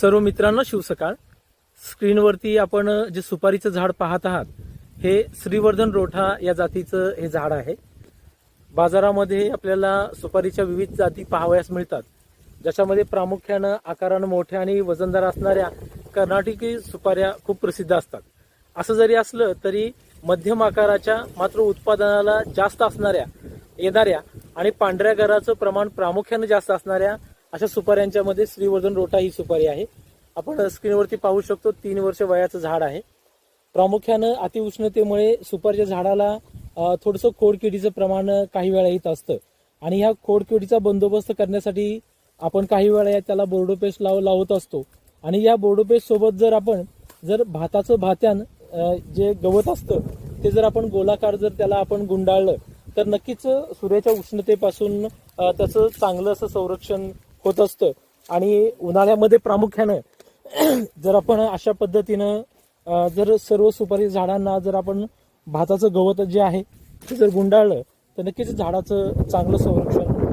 सर्व मित्रांनो शिवसकाळ. स्क्रीनवरती आपण जे सुपारीचं झाड पाहत आहात हे श्रीवर्धन रोठा या जातीचं हे झाड आहे. बाजारामध्ये आपल्याला सुपारीच्या विविध जाती पाहावयास मिळतात. ज्याच्यामध्ये प्रामुख्यानं आकारानं मोठ्या आणि वजनदार असणाऱ्या कर्नाटकी सुपाऱ्या खूप प्रसिद्ध असतात. असं जरी असलं तरी मध्यम आकाराच्या मात्र उत्पादनाला जास्त असणाऱ्या येणाऱ्या आणि पांढऱ्या घराचं प्रमाण प्रामुख्यानं जास्त असणाऱ्या अशा सुपाऱ्यांच्यामध्ये श्रीवर्धन रोटा ही सुपारी आहे. आपण स्क्रीनवरती पाहू शकतो तीन वर्ष वयाचं झाड आहे. प्रामुख्यानं अतिउष्णतेमुळे सुपारीच्या झाडाला थोडंसं खोडकिडीचं प्रमाण काही वेळा येत असतं. आणि ह्या खोडकिडीचा बंदोबस्त करण्यासाठी आपण काही वेळा या त्याला बोर्डो पेस्ट लाव लावत असतो. आणि या बोर्डो पेस्ट सोबत जर आपण जर भाताचं भात्यान जे गवत असतं ते जर आपण गोलाकार जर त्याला आपण गुंडाळलं तर नक्कीच सूर्याच्या उष्णतेपासून त्याचं चांगलं असं संरक्षण होत असतं. आणि उन्हाळ्यामध्ये प्रामुख्यानं जर आपण अशा पद्धतीनं जर सर्व सुपारी झाडांना जर आपण भाताचं गवत जे आहे ते जर गुंडाळलं तर नक्कीच झाडाचं चांगलं संरक्षण